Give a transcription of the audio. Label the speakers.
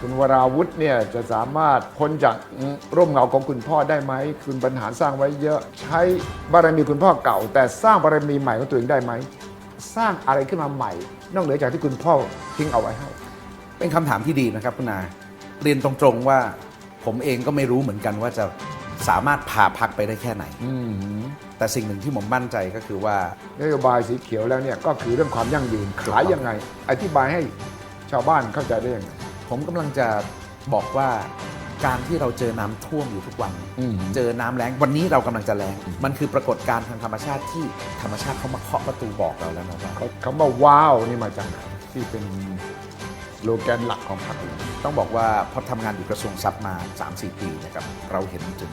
Speaker 1: คุณวราวุธเนี่ยจะสามารถพ้นจากร่มเงาของคุณพ่อได้ไหม คุณบรรหารสร้างไว้เยอะใช้บารมีคุณพ่อเก่า แต่สร้างบารมีใหม่ของตัวเองได้ไหม สร้างอะไรขึ้นมาใหม่ นอกเหนือจากที่คุณพ่อทิ้งเอาไว้ให้
Speaker 2: เป็นคำถามที่ดีนะครับคุณนาเรียนตรงๆว่าผมเองก็ไม่รู้เหมือนกันว่าจะสามารถพาพักไปได้แค่ไหน
Speaker 1: อืม
Speaker 2: แต่สิ่งหนึ่งที่ผมมั่นใจก็คือว่า
Speaker 1: นโยบายสีเขียวแล้วเนี่ยก็คือเรื่องความยั่งยืนขายยังไง อธิบายให้ชาวบ้านเข้าใจได้ยังไง
Speaker 2: ผมกำลังจะบอกว่าการที่เราเจอน้ำท่วมอยู่ทุกวัน
Speaker 1: อืม
Speaker 2: เจอน้ำแล้งวันนี้เรากำลังจะแล้งมันคือปรากฏการณ์ทางธรรมชาติที่ธรรมชาติเขามาเคาะประตูบอกเราแล้วนะว่า
Speaker 1: เขาคำว่าว้าวนี่มาจากไหนที่เป็นโลแกนหลักของพรรคอื่น
Speaker 2: ต้องบอกว่าพอทำงานอยู่กระทรวงทรัพย์มา 3-4 ปีนะครับเราเห็นถึง